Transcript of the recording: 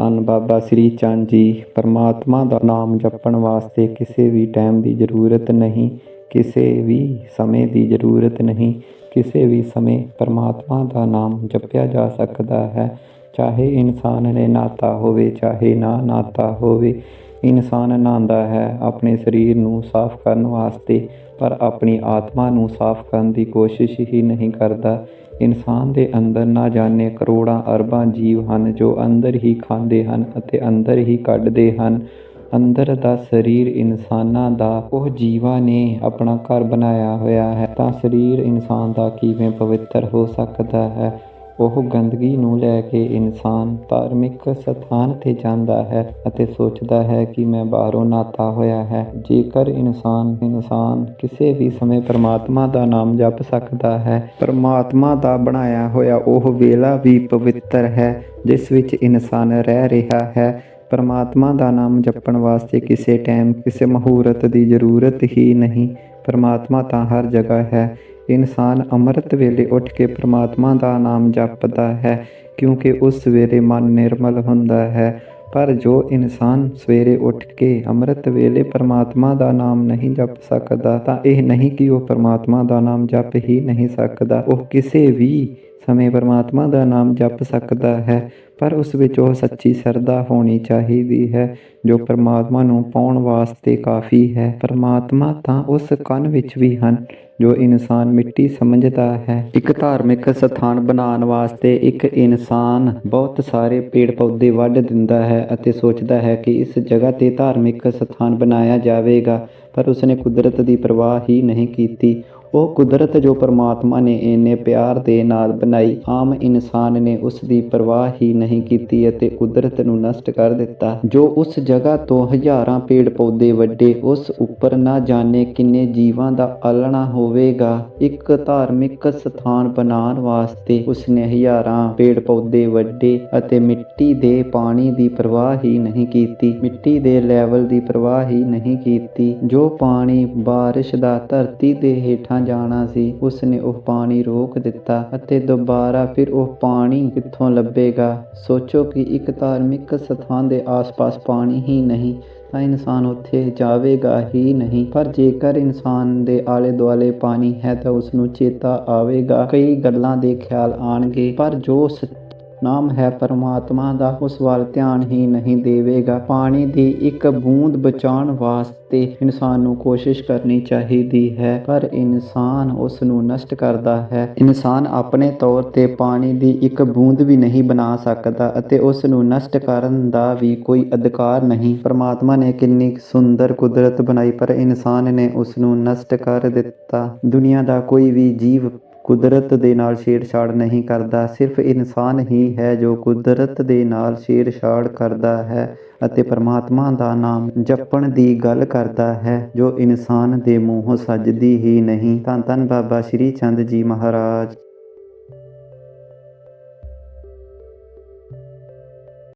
ਧੰਨ ਬਾਬਾ ਸ੍ਰੀ ਚੰਦ ਜੀ, ਪਰਮਾਤਮਾ ਦਾ ਨਾਮ ਜਪਣ ਵਾਸਤੇ ਕਿਸੇ ਵੀ ਟਾਈਮ ਦੀ ਜ਼ਰੂਰਤ ਨਹੀਂ, ਕਿਸੇ ਵੀ ਸਮੇਂ ਦੀ ਜ਼ਰੂਰਤ ਨਹੀਂ, ਕਿਸੇ ਵੀ ਸਮੇਂ ਪਰਮਾਤਮਾ ਦਾ ਨਾਮ ਜਪਿਆ ਜਾ ਸਕਦਾ ਹੈ। ਚਾਹੇ ਇਨਸਾਨ ਨੇ ਨਾਤਾ ਹੋਵੇ, ਚਾਹੇ ਨਾ ਨਾਤਾ ਹੋਵੇ, ਇਨਸਾਨ ਨਹਾਉਂਦਾ ਹੈ ਆਪਣੇ ਸਰੀਰ ਨੂੰ ਸਾਫ਼ ਕਰਨ ਵਾਸਤੇ, ਪਰ ਆਪਣੀ ਆਤਮਾ ਨੂੰ ਸਾਫ਼ ਕਰਨ ਦੀ ਕੋਸ਼ਿਸ਼ ਹੀ ਨਹੀਂ ਕਰਦਾ। ਇਨਸਾਨ ਦੇ ਅੰਦਰ ਨਾ ਜਾਣੇ ਕਰੋੜਾਂ ਅਰਬਾਂ ਜੀਵ ਹਨ ਜੋ ਅੰਦਰ ਹੀ ਖਾਂਦੇ ਹਨ ਅਤੇ ਅੰਦਰ ਹੀ ਕੱਢਦੇ ਹਨ। ਅੰਦਰ ਦਾ ਸਰੀਰ ਇਨਸਾਨਾਂ ਦਾ, ਉਹ ਜੀਵਾਂ ਨੇ ਆਪਣਾ ਘਰ ਬਣਾਇਆ ਹੋਇਆ ਹੈ। ਤਾਂ ਸਰੀਰ ਇਨਸਾਨ ਦਾ ਕਿਵੇਂ ਪਵਿੱਤਰ ਹੋ ਸਕਦਾ ਹੈ? ਉਹ ਗੰਦਗੀ ਨੂੰ ਲੈ ਕੇ ਇਨਸਾਨ ਧਾਰਮਿਕ ਸਥਾਨ ਤੇ ਜਾਂਦਾ ਹੈ ਅਤੇ ਸੋਚਦਾ ਹੈ ਕਿ ਮੈਂ ਬਾਹਰੋਂ ਨਾਤਾ ਹੋਇਆ ਹੈ। ਜੇਕਰ ਇਨਸਾਨ ਇਨਸਾਨ ਕਿਸੇ ਵੀ ਸਮੇਂ ਪਰਮਾਤਮਾ ਦਾ ਨਾਮ ਜਪ ਸਕਦਾ ਹੈ, ਪਰਮਾਤਮਾ ਦਾ ਬਣਾਇਆ ਹੋਇਆ ਉਹ ਵੇਲਾ ਵੀ ਪਵਿੱਤਰ ਹੈ, ਜਿਸ ਵਿੱਚ ਇਨਸਾਨ ਰਹਿ ਰਿਹਾ ਹੈ। ਪਰਮਾਤਮਾ ਦਾ ਨਾਮ ਜਪਣ ਵਾਸਤੇ ਕਿਸੇ ਟਾਈਮ ਕਿਸੇ ਮਹੂਰਤ ਦੀ ਜ਼ਰੂਰਤ ਹੀ ਨਹੀਂ। ਪਰਮਾਤਮਾ ਤਾਂ ਹਰ ਜਗ੍ਹਾ ਹੈ। ਇਨਸਾਨ ਅੰਮ੍ਰਿਤ ਵੇਲੇ ਉੱਠ ਕੇ ਪ੍ਰਮਾਤਮਾ ਦਾ ਨਾਮ ਜਪਦਾ ਹੈ, ਕਿਉਂਕਿ ਉਸ ਵੇਲੇ ਮਨ ਨਿਰਮਲ ਹੁੰਦਾ ਹੈ। ਪਰ ਜੋ ਇਨਸਾਨ ਸਵੇਰੇ ਉੱਠ ਕੇ ਅੰਮ੍ਰਿਤ ਵੇਲੇ ਪਰਮਾਤਮਾ ਦਾ ਨਾਮ ਨਹੀਂ ਜਪ ਸਕਦਾ, ਤਾਂ ਇਹ ਨਹੀਂ ਕਿ ਉਹ ਪਰਮਾਤਮਾ ਦਾ ਨਾਮ ਜਪ ਹੀ ਨਹੀਂ ਸਕਦਾ। ਉਹ ਕਿਸੇ ਵੀ ਸਮੇਂ ਪਰਮਾਤਮਾ ਦਾ ਨਾਮ ਜਪ ਸਕਦਾ ਹੈ, ਪਰ ਉਸ ਵਿੱਚ ਉਹ ਸੱਚੀ ਸਰਦਾ ਹੋਣੀ ਚਾਹੀਦੀ ਹੈ, ਜੋ ਪਰਮਾਤਮਾ ਨੂੰ ਪਾਉਣ ਵਾਸਤੇ ਕਾਫੀ ਹੈ। ਪਰਮਾਤਮਾ ਤਾਂ ਉਸ ਕਣ ਵਿੱਚ ਵੀ ਹਨ, ਜੋ ਇਨਸਾਨ ਮਿੱਟੀ ਸਮਝਦਾ ਹੈ। ਇੱਕ ਧਾਰਮਿਕ ਸਥਾਨ ਬਣਾਉਣ ਵਾਸਤੇ ਇੱਕ ਇਨਸਾਨ ਬਹੁਤ ਸਾਰੇ ਪੇੜ ਪੌਦੇ ਵੱਢ ਦਿੰਦਾ ਹੈ ਅਤੇ ਸੋਚਦਾ ਹੈ ਕਿ ਇਸ ਜਗ੍ਹਾ ਤੇ ਧਾਰਮਿਕ ਸਥਾਨ ਬਣਾਇਆ ਜਾਵੇਗਾ, ਪਰ ਉਸਨੇ ਕੁਦਰਤ ਦੀ ਪਰਵਾਹ ਹੀ ਨਹੀਂ ਕੀਤੀ। ਉਹ ਕੁਦਰਤ ਜੋ ਪਰਮਾਤਮਾ ਨੇ ਇੰਨੇ ਪਿਆਰ ਦੇ ਨਾਲ ਬਣਾਈ, ਆਮ ਇਨਸਾਨ ਨੇ ਉਸ ਦੀ ਪਰਵਾਹ ਹੀ ਨਹੀਂ ਕੀਤੀ ਅਤੇ ਕੁਦਰਤ ਨੂੰ ਨਸ਼ਟ ਕਰ ਦਿੱਤਾ। ਜੋ ਉਸ ਜਗ੍ਹਾ ਤੋਂ ਹਜ਼ਾਰਾਂ ਪੇੜ ਪੌਦੇ ਵੱਡੇ, ਉਸ ਉੱਪਰ ਨਾ ਜਾਣੇ ਕਿੰਨੇ ਜੀਵਾਂ ਦਾ ਆਲਣਾ ਹੋਵੇਗਾ। ਇੱਕ ਧਾਰਮਿਕ ਸਥਾਨ ਬਣਾਉਣ ਵਾਸਤੇ ਉਸਨੇ ਹਜ਼ਾਰਾਂ ਪੇੜ ਪੌਦੇ ਵੱਡੇ ਅਤੇ ਮਿੱਟੀ ਦੇ ਪਾਣੀ ਦੀ ਪਰਵਾਹ ਹੀ ਨਹੀਂ ਕੀਤੀ। ਮਿੱਟੀ ਦੇ ਲੈਵਲ ਦੀ ਪਰਵਾਹ ਹੀ ਨਹੀਂ ਕੀਤੀ। ਜੋ ਪਾਣੀ ਬਾਰਿਸ਼ ਦਾ ਧਰਤੀ ਦੇ ਹੇਠਾਂ ਜਾਣਾ ਸੀ? ਉਸਨੇ ਉਹ ਪਾਣੀ ਰੋਕ ਦਿੱਤਾ ਅਤੇ ਦੁਬਾਰਾ ਫਿਰ ਉਹ ਪਾਣੀ ਕਿੱਥੋਂ ਲੱਭੇਗਾ? ਸੋਚੋ ਕਿ ਇੱਕ ਧਾਰਮਿਕ ਸਥਾਨ ਦੇ ਆਸ-ਪਾਸ ਪਾਣੀ ਹੀ ਨਹੀਂ, ਤਾਂ ਇਨਸਾਨ ਉੱਥੇ ਜਾਵੇਗਾ ਹੀ ਨਹੀਂ। ਪਰ ਜੇਕਰ ਇਨਸਾਨ ਦੇ ਆਲੇ ਦੁਆਲੇ ਪਾਣੀ ਹੈ ਤਾਂ ਉਸ ਨੂੰ ਚੇਤਾ ਆਵੇਗਾ। ਕਈ ਗੱਲਾਂ ਦੇ ਖਿਆਲ ਆਣਗੇ ਪਰ ਜੋ ਨਾਮ ਹੈ ਪਰਮਾਤਮਾ ਦਾ, ਉਸ ਵੱਲ ਧਿਆਨ ਹੀ ਨਹੀਂ ਦੇਵੇਗਾ। ਪਾਣੀ ਦੀ ਇੱਕ ਬੂੰਦ ਬਚਾਉਣ ਵਾਸਤੇ ਇਨਸਾਨ ਨੂੰ ਕੋਸ਼ਿਸ਼ ਕਰਨੀ ਚਾਹੀਦੀ ਹੈ, ਪਰ ਇਨਸਾਨ ਉਸ ਨੂੰ ਨਸ਼ਟ ਕਰਦਾ ਹੈ। ਇਨਸਾਨ ਆਪਣੇ ਤੌਰ ਤੇ ਪਾਣੀ ਦੀ ਇੱਕ ਬੂੰਦ ਵੀ ਨਹੀਂ ਬਣਾ ਸਕਦਾ ਅਤੇ ਉਸ ਨੂੰ ਨਸ਼ਟ ਕਰਨ ਦਾ ਵੀ ਕੋਈ ਅਧਿਕਾਰ ਨਹੀਂ। ਪਰਮਾਤਮਾ ਨੇ ਕਿੰਨੀ ਸੁੰਦਰ ਕੁਦਰਤ ਬਣਾਈ, ਪਰ ਇਨਸਾਨ ਨੇ ਉਸ ਨੂੰ ਨਸ਼ਟ ਕਰ ਦਿੱਤਾ। ਦੁਨੀਆ ਦਾ ਕੋਈ ਵੀ ਜੀਵ ਕੁਦਰਤ ਦੇ ਨਾਲ ਛੇੜਛਾੜ ਨਹੀਂ ਕਰਦਾ, ਸਿਰਫ ਇਨਸਾਨ ਹੀ ਹੈ ਜੋ ਕੁਦਰਤ ਦੇ ਨਾਲ ਛੇੜਛਾੜ ਕਰਦਾ ਹੈ ਅਤੇ ਪਰਮਾਤਮਾ ਦਾ ਨਾਮ ਜਪਣ ਦੀ ਗੱਲ ਕਰਦਾ ਹੈ, ਜੋ ਇਨਸਾਨ ਦੇ ਮੂੰਹੋਂ ਸੱਜਦੀ ਹੀ ਨਹੀਂ। ਧੰਨ ਧੰਨ ਬਾਬਾ ਸ਼੍ਰੀ ਚੰਦ ਜੀ ਮਹਾਰਾਜ।